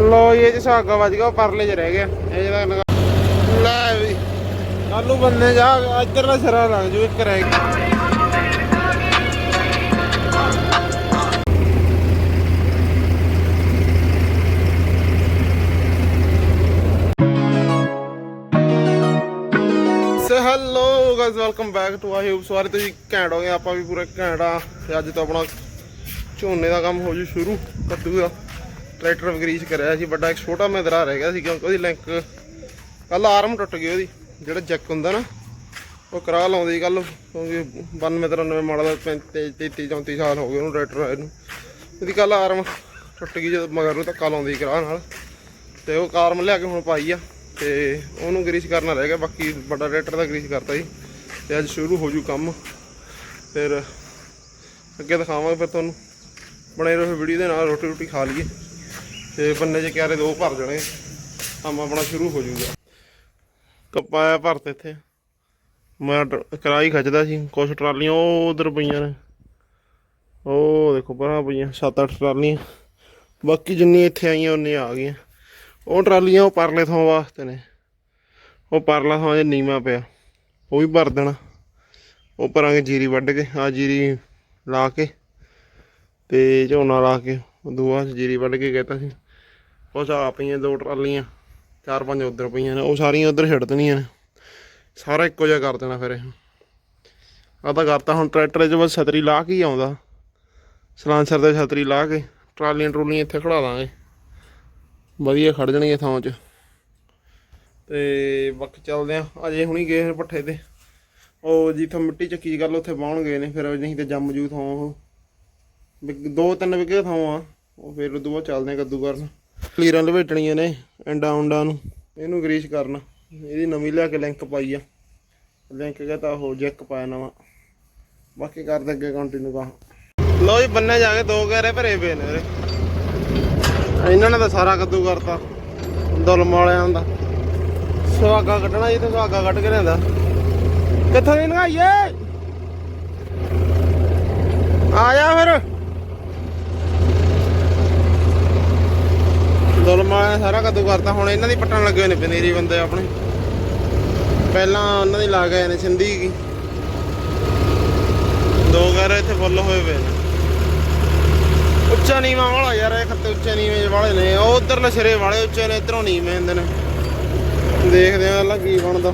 ਲੋ ਇਹ ਚ ਸਾਗਾ ਵੱਜ ਗਿਆ ਪਰਲੇ ਚ ਰਹਿ ਗਿਆ। ਇਹ ਜਿਹੜਾ ਲੈ ਵੀ। ਕੱਲੂ ਬੰਦੇ ਜਾ, ਇੱਧਰਲਾ ਸਿਰਾ ਲੱਗ ਜੂ ਇੱਕ ਰਹਿ ਗਿਆ। Hello guys welcome back to I hope ਸਾਰੇ ਤੁਸੀਂ ਘੈਂਟ ਹੋ ਗਏ ਆਪਾਂ ਵੀ ਪੂਰੇ ਘੈਂਟ ਆ। ਤੇ ਅੱਜ ਤੋਂ ਆਪਣਾ ਝੋਨੇ ਦਾ ਕੰਮ ਹੋ ਜੂ ਸ਼ੁਰੂ, ਕੱਦੂ ਦਾ। ਟਰੈਕਟਰ ਵਗਰੀਸ਼ ਕਰਿਆ ਸੀ, ਵੱਡਾ ਇੱਕ ਛੋਟਾ ਮੈਦਰਾ ਰਹਿ ਗਿਆ ਸੀ, ਕਿਉਂਕਿ ਉਹਦੀ ਲਿੰਕ ਕੱਲ ਆਰਮ ਟੁੱਟ ਗਈ ਉਹਦੀ, ਜਿਹੜਾ ਜੈਕ ਹੁੰਦਾ ਨਾ, ਉਹ ਕਰਾ ਲਾਉਂਦੀ ਕੱਲ ਕਿਉਂਕਿ 92 93 ਮਾਡਲ 33 33 34 ਸਾਲ ਹੋ ਗਏ ਉਹਨੂੰ ਟਰੈਕਟਰ ਆਏ ਨੂੰ। ਉਹਦੀ ਕੱਲ ਆਰਮ ਟੁੱਟ ਗਈ ਜਦੋਂ ਮਗਰ ਨੂੰ ਧੱਕਾ ਲਾਉਂਦੀ ਕਰਾ ਨਾਲ। ਤੇ ਉਹ ਕਾਰਮ ਲਿਆ ਕੇ ਹੁਣ ਪਾਈ ਆ, ਤੇ ਉਹਨੂੰ ਗਰੀਸ ਕਰਨਾ ਰਹਿ ਗਿਆ, ਬਾਕੀ ਵੱਡਾ ਟਰੈਕਟਰ ਦਾ ਗਰੀਸ ਕਰਤਾ ਜੀ, ਤੇ ਅੱਜ ਸ਼ੁਰੂ ਹੋ ਜੂ ਕੰਮ। ਫਿਰ ਅੱਗੇ ਦਿਖਾਵਾਂਗੇ ਫਿਰ ਤੁਹਾਨੂੰ। ਬਣੇ ਰਹੋ ਵੀਡੀਓ ਦੇ ਨਾਲ, ਰੋਟੀ ਰੋਟੀ ਖਾ ਲਈਏ। ਤੇ ਬੰਨੇ ਜੇ ਕਿਆਰੇ ਦੋ ਭਰ ਜਾਣੇ, ਕੰਮ ਆਪਣਾ ਸ਼ੁਰੂ ਹੋ ਜੂਗਾ ਕਪਾਇਆ ਭਰਤੇ ਇੱਥੇ। ਮੈਂ ਟ- ਕਰਾਈ ਖੱਚਦਾ ਸੀ, ਕੁਛ ਟਰਾਲੀਆਂ ਉਹ ਉਧਰ ਪਈਆਂ ਨੇ। ਉਹ ਦੇਖੋ ਪਰਾਂ ਪਈਆਂ ਸੱਤ ਅੱਠ ਟਰਾਲੀਆਂ। ਬਾਕੀ ਜਿੰਨੀ ਇੱਥੇ ਆਈਆਂ, ਉਨੀਆਂ ਆ ਗਈਆਂ। ਉਹ ਟਰਾਲੀਆਂ ਉਹ ਪਰਲੇ ਥਾਂ ਵਾਸਤੇ ਨੇ। ਉਹ ਪਰਲਾ ਥਾਂ ਜੇ ਨੀਵਾ ਪਿਆ, ਉਹ ਵੀ ਭਰ ਦੇਣਾ। ਉਹ ਭਰਾਂਗੇ ਜੀਰੀ ਵੱਢ ਕੇ ਆ ਜੀਰੀ ਲਾ ਕੇ ਤੇ ਝੋਨਾ ਲਾ ਕੇ ਦੂਆ ਜੀਰੀ ਵੱਢ ਕੇ ਕਹਿਤਾ ਸੀ। ਕੁਛ ਆ ਪਈਆਂ ਦੋ ਟਰਾਲੀਆਂ, ਚਾਰ ਪੰਜ ਉਧਰ ਪਈਆਂ ਨੇ, ਉਹ ਸਾਰੀਆਂ ਉਧਰ ਛੱਡ ਦੇਣੀਆਂ ਨੇ। ਸਾਰਾ ਇੱਕੋ ਜਿਹਾ ਕਰ ਦੇਣਾ ਫਿਰ ਇਹ। ਆ ਤਾਂ ਕਰਤਾ ਹੁਣ ਟਰੈਕਟਰ 'ਚ ਬਸ ਛਤਰੀ ਲਾ ਕੇ ਹੀ ਆਉਂਦਾ। ਸਲਾਂਸਰ ਤੇ ਛਤਰੀ ਲਾ ਕੇ, ਟਰਾਲੀਆਂ ਟਰੂਲੀਆਂ ਇੱਥੇ ਖੜਾ ਦਾਂਗੇ ਵਧੀਆ ਖੜ ਜਾਣਗੀਆਂ ਥਾਂ 'ਚ। ਤੇ ਬਾਕੀ ਚੱਲਦੇ ਆ, ਅਜੇ ਹੁਣੀ ਗਏ ਨੇ ਪੱਠੇ ਤੇ। ਉਹ ਜਿੱਥੋਂ ਮਿੱਟੀ ਚੱਕੀ ਗੱਲ ਉੱਥੇ ਬਾਉਣ ਗਏ ਨੇ, ਫਿਰ ਨਹੀਂ ਤੇ ਜੰਮ ਜੂ ਥਾਂ ਉਹ। ਵਿਗ- ਦੋ ਤਿੰਨ ਵਿਗੇ ਥਾਂ ਆ, ਉਹ ਫਿਰ ਉਦੋਂ ਬਾਅਦ ਚੱਲਦੇ ਆ ਕੱਦੂ ਕਰਨ। ਕਲੀਰਾਂ ਲਵੇਟਣੀਆਂ ਨੇ ਐਂਡਾ ਉਂਡਾ ਨੂੰ। ਇਹਨੂੰ ਗਰੀਸ ਕਰਨਾ। ਇਹਦੀ ਨਵੀਂ ਲਿਆ ਕੇ ਲਿੰਕ ਪਾਈ ਆ। ਲਿੰਕ ਕਹਤਾ ਉਹ ਜੈਕ ਪਾਇਆ ਨਵਾਂ। ਬਾਕੀ ਕਰਦੇ ਅੱਗੇ ਕੰਟੀਨਿਊ ਕਾ ਲੋ ਜੀ, ਬੰਨੇ ਜਾ ਕੇ ਦੋ ਗਹਿਰੇ ਭਰੇ ਪਏ ਨੇ ਵੀਰੇ ਇਹਨਾਂ ਨੇ ਤਾਂ ਸਾਰਾ ਕੱਦੂ ਕਰਤਾ। ਦੁਲਮ ਵਾਲਿਆਂ ਦਾ। ਸੁਹਾਗਾ ਕੱਢਣਾ ਜੀ ਤੇ ਸੁਹਾਗਾ ਕੱਢ ਕੇ ਲਿਆਂਦਾ। ਕਿੱਥੋਂ ਦੀ ਨਗਾਈਏ ਆ ਜਾ ਫਿਰ। ਦੁਲਮ ਸਾਰਾ ਕੱਦੂ ਕਰਤਾ ਹੁਣ ਇਹਨਾਂ ਦੀ ਪੱਟਣ ਲੱਗੇ ਹੋਏ ਨੇ ਪਨੀਰੀ ਬੰਦੇ ਆਪਣੇ। ਪਹਿਲਾਂ ਉਹਨਾਂ ਦੀ ਲਾ ਗਏ ਨੇ ਸਿੰਧੀ ਕੀ। ਦੋ ਗਹਿਰੇ ਇੱਥੇ ਫੁੱਲ ਹੋਏ ਪਏ ਨੇ। ਉੱਚਾ ਨੀਵਾਂ ਵਾਲਾ ਯਾਰ, ਇਹ ਖੱਤੇ ਉੱਚੇ ਨੀਵੇਂ ਵਾਲੇ ਨੇ। ਉਹ ਉਧਰਲੇ ਸਿਰੇ ਵਾਲੇ ਉੱਚੇ ਨੇ, ਇਧਰੋਂ ਨੀਵੇਂ ਹੁੰਦੇ ਨੇ। ਦੇਖਦੇ ਆ ਅੱਲਾ ਕੀ ਬਣਦਾ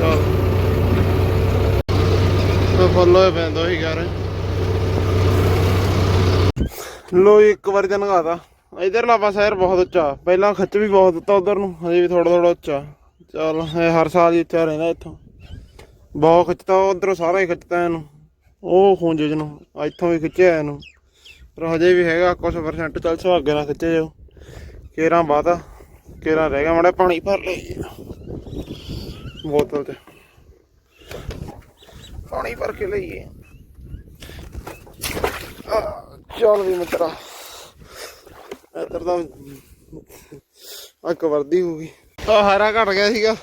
ਚਲ ਉਹ ਫੁੱਲ ਹੋਏ ਪਏ ਦੋ ਹੀ ਯਾਰ ਲੋ ਇੱਕ ਵਾਰੀ ਤਾਂ ਨਗਾਤਾ। ਇਧਰਲਾ ਪਾਸਾ ਯਾਰ ਬਹੁਤ ਉੱਚਾ। ਪਹਿਲਾਂ ਖਿੱਚ ਵੀ ਬਹੁਤ ਦਿੱਤਾ ਉਧਰ ਨੂੰ, ਹਜੇ ਵੀ ਥੋੜਾ ਥੋੜਾ ਉੱਚਾ। ਚੱਲ ਹਰ ਸਾਲ ਹੀ ਉੱਚਾ ਰਹਿੰਦਾ ਇੱਥੋਂ। ਬਹੁਤ ਖਿੱਚਤਾ, ਉਧਰੋਂ ਸਾਰਾ ਹੀ ਖਿੱਚਤਾ ਇਹਨੂੰ। ਉਹ ਖੁੰਝੇ ਨੂੰ ਇੱਥੋਂ ਵੀ ਖਿੱਚਿਆ ਇਹਨੂੰ। ਪਰ ਹਜੇ ਵੀ ਹੈਗਾ ਕੁਝ ਪਰਸੈਂਟ ਚੱਲ ਸੁਹਾਗੇ ਨਾਲ ਖਿੱਚੇ ਜਾਓ ਕੇਰਾਂ ਬਾਤਾ ਕੇਰਾਂ ਰਹਿ ਗਿਆ, ਮੜਾ ਪਾਣੀ ਭਰ ਲਈ ਬੋਤਲ ਤੇ। ਪਾਣੀ ਭਰ ਕੇ ਲਈਏ। ਚਲ ਵੀ ਮਿੱਤਰਾ। ਇੱਧਰ ਤਾਂ ਅੱਕ ਵਰਦੀ ਹੋ ਗਈ ਆ ਹਰਾ ਘਟ ਗਿਆ ਸੀਗਾ।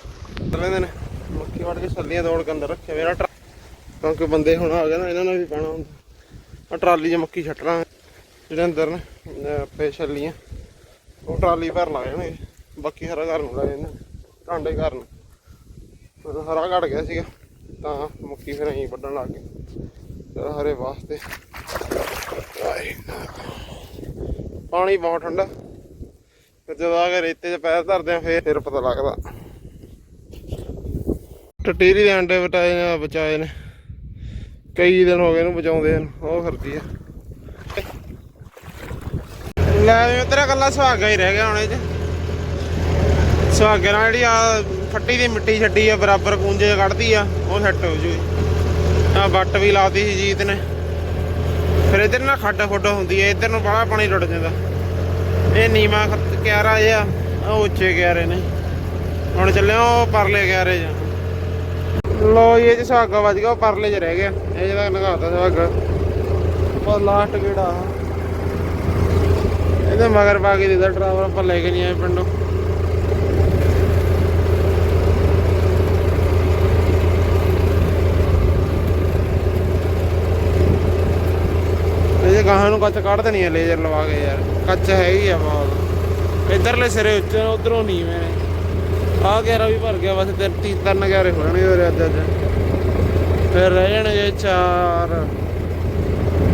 ਰਹਿੰਦੇ ਨੇ ਮੱਕੀ ਵੜ ਕੇ ਛੱਲੀਆਂ ਦੌੜ ਕੇ ਅੰਦਰ ਰੱਖਿਆ। ਮੇਰਾ ਕਿਉਂਕਿ ਬੰਦੇ ਹੁਣ ਆ ਗਏ ਨਾ, ਇਹਨਾਂ ਨਾਲ ਵੀ ਪੈਣਾ ਹੁੰਦਾ। ਆ ਟਰਾਲੀ 'ਚ ਮੱਕੀ ਛੱਟਣਾ ਜਿਹੜੇ ਅੰਦਰ ਨੇ ਆਪੇ ਛੱਲੀਆਂ। ਉਹ ਟਰਾਲੀ ਭਰ ਲਾ ਜਾਣਗੇ ਬਾਕੀ ਹਰਾ ਘਰ ਨੂੰ ਲੈ ਜਾਂਦੇ ਟਾਂਡੇ ਘਰ ਨੂੰ। ਹਰਾ ਘਟ ਗਿਆ ਸੀਗਾ। ਤਾਂ ਮੱਕੀ ਫਿਰ ਅਸੀਂ ਵੱਢਣ ਲੱਗ ਗਏ। ਤੇ ਹਰੇ ਵਾਸਤੇ। ਪਾਣੀ ਬਹੁਤ ਠੰਡਾ। ਫਿਰ ਜਦੋਂ ਆ ਕੇ ਰੇਤੇ 'ਚ ਪੈਰ ਧਰਦੇ ਆ, ਫੇਰ ਫਿਰ ਪਤਾ ਲੱਗਦਾ। ਟਟੀਰੀ ਦੇ ਅੰਡੇ ਬਟਾਏ ਨੇ, ਬਚਾਏ ਨੇ। ਕਈ ਦਿਨ ਹੋ ਗਏ ਇਹਨੂੰ ਬਚਾਉਂਦੇ ਹਨ ਉਹ ਫਿਰਦੀ ਆ। ਲੈ ਤੇਰਾ ਕੱਲਾ ਸੁਹਾਗਾ ਹੀ ਰਹਿ ਗਿਆ ਹੁਣ ਇਹ 'ਚ। ਸੁਹਾਗੇ ਨਾਲ ਜਿਹੜੀ ਆ ਫੱਟੀ ਦੀ ਮਿੱਟੀ ਛੱਡੀ ਆ, ਬਰਾਬਰ ਕੂੰਜੇ ਕੱਢਦੀ ਆ, ਉਹ ਸੈੱਟ ਹੋ ਜੂ ਆ ਬੱਟ ਵੀ ਲਾਤੀ ਸੀ ਜੀਤ ਨੇ। ਫਿਰ ਇਧਰ ਨਾ ਖੱਡ ਖੁੱਡ ਹੁੰਦੀ ਹੈ ਇਧਰ ਨੂੰ ਬੜਾ ਪਾਣੀ ਟੁੱਟ ਜਾਂਦਾ। ਇਹ ਨੀਵਾ ਕਿਆਰਾ ਜਿਹਾ ਉਹ ਉੱਚੇ ਕਿਆਰੇ ਨੇ। ਹੁਣ ਚੱਲਿਆ ਉਹ ਪਰਲੇ ਕਿਆਰੇ ਜਾ ਲੋ ਇਹ ਚ ਸੁਹਾਗਾ ਵੱਜ ਗਿਆ, ਉਹ ਪਰਲੇ ਚ ਰਹਿ ਗਿਆ। ਇਹ ਜਿਹੜਾ ਨਗਾਤਾ ਸੁਹਾਗਾ ਉਹ ਲਾਸਟ ਕਿਹੜਾ ਇਹਦੇ ਮਗਰ ਪਾ ਕੇ ਦਿੱਤਾ ਡਰਾਈਵਰ ਆਪਾਂ ਲੈ ਕੇ ਨਹੀਂ ਆਏ ਪਿੰਡੋਂ। ਗਾਹਾਂ ਨੂੰ ਕੱਚ ਕੱਢ ਦੇਣੀ ਆ ਲੇਜ਼ਰ ਲਵਾ ਕੇ ਯਾਰ। ਕੱਚ ਹੈਗੀ ਆ ਬਹੁਤ। ਇਧਰਲੇ ਸਿਰੇ ਉੱਚੇ ਨੇ ਉਧਰੋਂ ਨੀਵੇਂ ਨੇ ਆ ਗਿਆਰਾ ਵੀ ਭਰ ਗਿਆ, ਬਸ ਤਿੰਨ ਤਿੰਨ ਗਿਆਰੇ ਹੋਣਗੇ ਹੋਰ ਅੱਜ ਅੱਜ ਫਿਰ ਰਹਿ ਜਾਣਗੇ ਚਾਰ।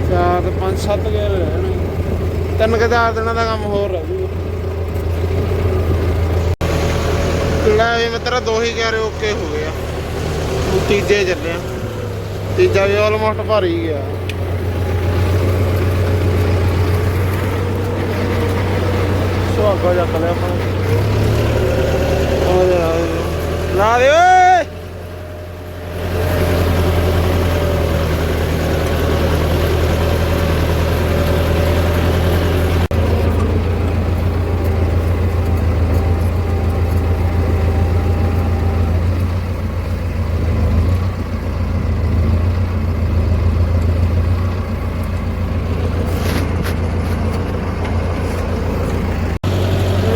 ਚਾਰ ਤੇ ਪੰਜ, ਸੱਤ ਗਿਆਰੇ ਰਹਿ ਜਾਣਗੇ ਤਿੰਨ ਕੇ ਚਾਰ ਦਿਨਾਂ ਦਾ ਕੰਮ ਹੋਰ ਰਹਿ ਜੂਗਾ। ਲੈ ਵੀ ਮਿੱਤਰਾ, ਦੋ ਹੀ ਗਿਆਰੇ ਓਕੇ ਹੋ ਗਏ ਆ। ਤੀਜੇ ਚੱਲਿਆ ਤੀਜਾ ਵੀ ਆਲਮੋਸਟ ਭਰ ਹੀ ਗਿਆ। ਸੁਹਾਗਾ ਚੱਕ ਲਿਆ ਆਪਾਂ ਆ ਜਾ ਲਾ ਦੇ ਓਏ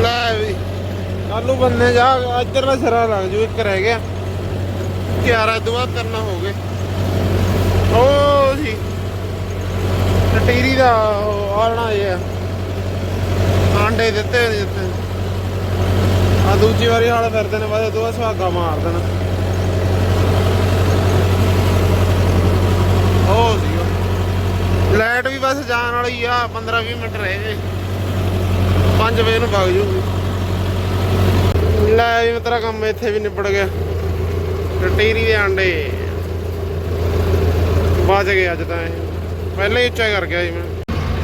ਲੈ ਵੀ ਕੱਲੂ ਬੰਨੇ ਜਾ, ਇੱਧਰ ਦਾ ਸਿਰਾ ਲੱਗ ਜੂ, ਇੱਕ ਰਹਿ ਗਿਆ। 11 ਤੋਂ ਬਾਅਦ ਤਿੰਨ ਹੋ ਗਏ। ਉਹ ਸੀ। ਟਟੀਰੀ ਦਾ ਉਹ ਇਹ ਆ। ਆਂਡੇ ਦਿੱਤੇ ਨੇ ਜਿੱਥੇ ਆ ਦੂਜੀ ਵਾਰੀ ਹਾਲ ਫਿਰਦੇ ਨੇ, ਬਾਅਦ ਦੋ ਸੁਹਾਗਾ ਮਾਰ ਦੇਣਾ। ਉਹ ਸੀ ਲਾਈਟ ਵੀ ਬਸ ਜਾਣ ਵਾਲੀ ਆ 15 20 ਮਿੰਟ ਰਹਿ ਗਏ। 5 ਵਜੇ ਨੂੰ ਵਗ ਜੂਗੀ। ਲੈ ਵੀ ਤੇਰਾ ਕੰਮ ਇੱਥੇ ਵੀ ਨਿਬੜ ਗਿਆ। ਟਟੀਰੀ ਦੇ ਆਂਡੇ। ਬਚ ਗਏ ਅੱਜ ਤਾਂ ਇਹ। ਪਹਿਲਾਂ ਹੀ ਉੱਚਾ ਕਰ ਗਿਆ ਸੀ ਮੈਂ।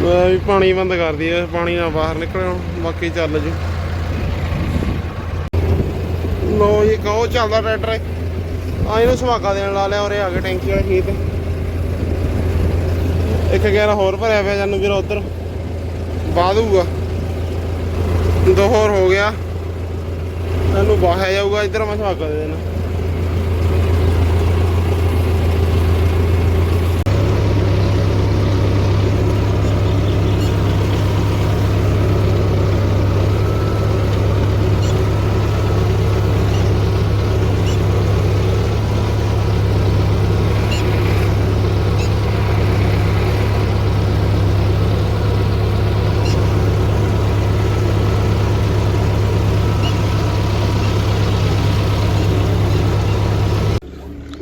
ਮੈਂ ਵੀ ਪਾਣੀ ਬੰਦ ਕਰ ਦਈਏ, ਪਾਣੀ ਨਾਲ ਬਾਹਰ ਨਿਕਲਿਆ ਬਾਕੀ ਚੱਲ ਜੀ। ਲੋ ਇਹ ਕਹੋ ਚੱਲਦਾ ਟਰੈਕਟਰ। ਆ ਇਹਨੂੰ ਸੁਹਾਗਾ ਦੇਣ ਲਾ ਲਿਆ ਉਰੇ ਆ ਕੇ ਟੈਂਕੀ ਵਾਲੇ ਖੇਤ। ਇੱਕ ਗੈਰਾ ਹੋਰ ਭਰਿਆ ਪਿਆ ਜਾਨੂੰ ਵੀਰ ਉਧਰ। ਬਾਦੂਗਾ ਦੋ ਹੋਰ ਹੋ ਗਿਆ। ਇਹਨੂੰ ਬਾਹਿਆ ਜਾਊਗਾ ਇੱਧਰ ਮੈਂ ਸੁਹਾਗਾ ਦੇ ਦੇਣਾ।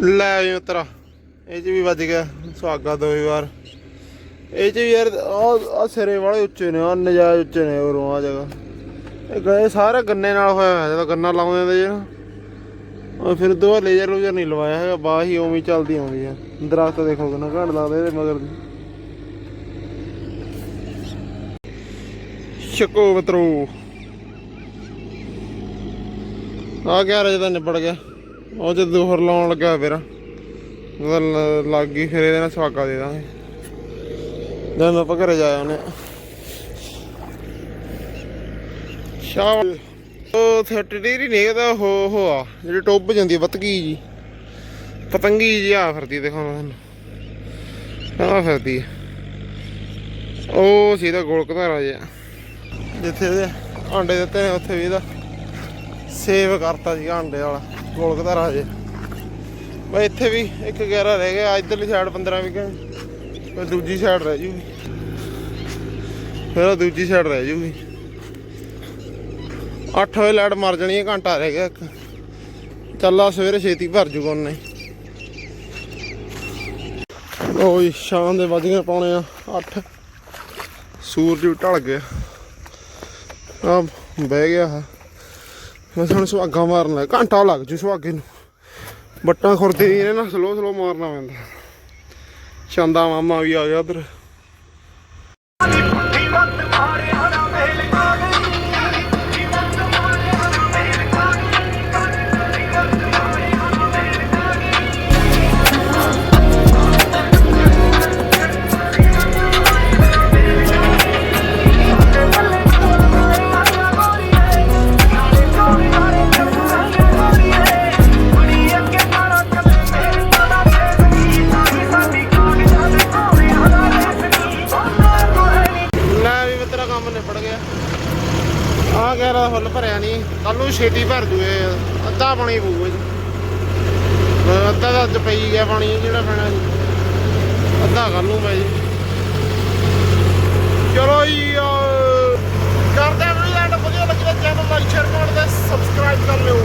ਲੈ ਵੀ ਮਿੱਤਰਾ ਇਹ ਚ ਵੀ ਵੱਜ ਗਿਆ ਸੁਹਾਗਾ ਦੋ ਵਾਰ। ਇਹ ਚ ਵੀ ਯਾਰ ਆ ਸਿਰੇ ਵਾਲੇ ਉੱਚੇ ਨੇ ਆ ਨਜਾਇਜ਼ ਉੱਚੇ ਨੇ ਉਰੋਂ ਆ ਜਗ੍ਹਾ। ਇਹ ਗਏ ਸਾਰਾ ਗੰਨੇ ਨਾਲ ਹੋਇਆ ਹੋਇਆ, ਜਦੋਂ ਗੰਨਾ ਲਾਉਂਦੇ ਹੁੰਦੇ ਜਿਹੜਾ ਉਹ ਫਿਰ ਦੋ ਲੇਜ਼ਰ ਲੂਜ਼ਰ ਨਹੀਂ ਲਵਾਇਆ ਹੈਗਾ, ਬਾਹ ਹੀ ਉਵੇਂ ਚੱਲਦੀ ਆਉਂਦੀ ਆ। ਦਰਖਤ ਦੇਖੋ ਕਿੰਨਾ ਘੜ ਲੱਗਦਾ ਇਹਦੇ ਮਗਰ ਦੀ। ਸ਼ਕੋ ਮਿੱਤਰੋ। ਆ ਗਿਆ ਰਜ ਤਾਂ ਨਿਬੜ ਗਿਆ। ਉਹ ਤੇ ਦੋਹਰ ਲਾਉਣ ਲੱਗਾ ਫਿਰ। ਉਹਦਾ ਲੱਗ ਗਈ, ਫਿਰ ਇਹਦੇ ਨਾਲ ਸਵਾਗਾ ਦੇ ਦਾਂਗੇ। ਜਦੋਂ ਆਪਾਂ ਘਰੇ ਜਾਇਆ ਉਹਨੇ ਸ਼ਾਮ ਉਹ ਥੇਟਰੀ ਨਹੀਂ ਇਹਦਾ ਹੋ ਹੋ ਆ, ਜਿਹੜੀ ਟੋਬ ਜਾਂਦੀ ਬਤਕੀ ਜੀ। ਪਤੰਗੀ ਜੀ ਆ ਫਿਰਦੀ ਦਿਖਾਉਣਾ ਤੁਹਾਨੂੰ। ਆ ਫਿਰਦੀ ਉਹ ਸੀਦਾ ਗੋਲਕ ਘਧਾਰਾ ਜਿਹਾ। ਜਿੱਥੇ ਇਹਦੇ ਆਂਡੇ ਦਿੱਤੇ ਨੇ, ਉੱਥੇ ਵੀ ਇਹਦਾ ਸੇਵ ਕਰਤਾ ਸੀ ਆਂਡੇ ਵਾਲਾ। ਗੋਲ ਘਧਾਰਾ ਜੇ। ਬਈ ਇੱਥੇ ਵੀ ਇੱਕ ਗੈਰਾ ਰਹਿ ਗਿਆ, ਇਧਰਲੀ ਸਾਈਡ 15 ਵੀ ਫਿਰ ਦੂਜੀ ਸਾਈਡ ਰਹਿ ਜੂਗੀ। ਫਿਰ ਦੂਜੀ ਸਾਈਡ ਰਹਿ ਜੂਗੀ। 8 ਵਜੇ ਲਾਈਟ ਮਰ ਜਾਣੀ ਹੈ, ਘੰਟਾ ਰਹਿ ਗਿਆ ਇੱਕ। ਚੱਲ ਸਵੇਰੇ ਛੇਤੀ ਭਰ ਜੂਗਾ ਉਹਨੇ। ਓਏ, ਸ਼ਾਮ ਦੇ ਵੱਜ ਪਾਉਣੇ ਆ 8 ਸੂਰਜ ਵੀ ਢਲ ਗਿਆ। ਆ, ਬਹਿ ਗਿਆ ਮੈਂ ਸਾਨੂੰ ਸੁਹਾਗਾ ਮਾਰਨ ਲੱਗਾ, ਘੰਟਾ ਲੱਗ ਜੂ ਸੁਹਾਗੇ ਨੂੰ। ਬੱਟਾਂ ਖੁਰਦੇ ਨਹੀਂ ਇਹਨੇ ਨਾ ਸਲੋ ਸਲੋ ਮਾਰਨਾ ਪੈਂਦਾ। ਚੰਦਾ ਮਾਮਾ ਵੀ ਆ ਗਿਆ ਉਧਰ। ਆ ਗਿਆ ਦਾ ਫੁੱਲ ਭਰਿਆ ਨਹੀਂ ਕੱਲ ਨੂੰ ਛੇਤੀ ਭਰ ਜੂਏ ਅੱਧਾ ਪਾਣੀ ਪਊਗਾ ਜੀ। ਅੱਧਾ ਤਾਂ ਅੱਜ ਪਈ ਗਿਆ ਪਾਣੀ, ਜਿਹੜਾ ਪੈਣਾ ਜੀ। ਅੱਧਾ ਕੱਲ ਨੂੰ ਪੈ ਜੀ। ਚਲੋ ਜੀ ਕਰਦੇ ਵੀਡੀਓ ਦਾ ਵਧੀਆ ਲੱਗਿਆ ਚੈਨਲ ਲਾਈਕ ਸ਼ੇਅਰ ਕਰ ਦੇ ਸਬਸਕ੍ਰਾਈਬ ਕਰ ਲਿਓ।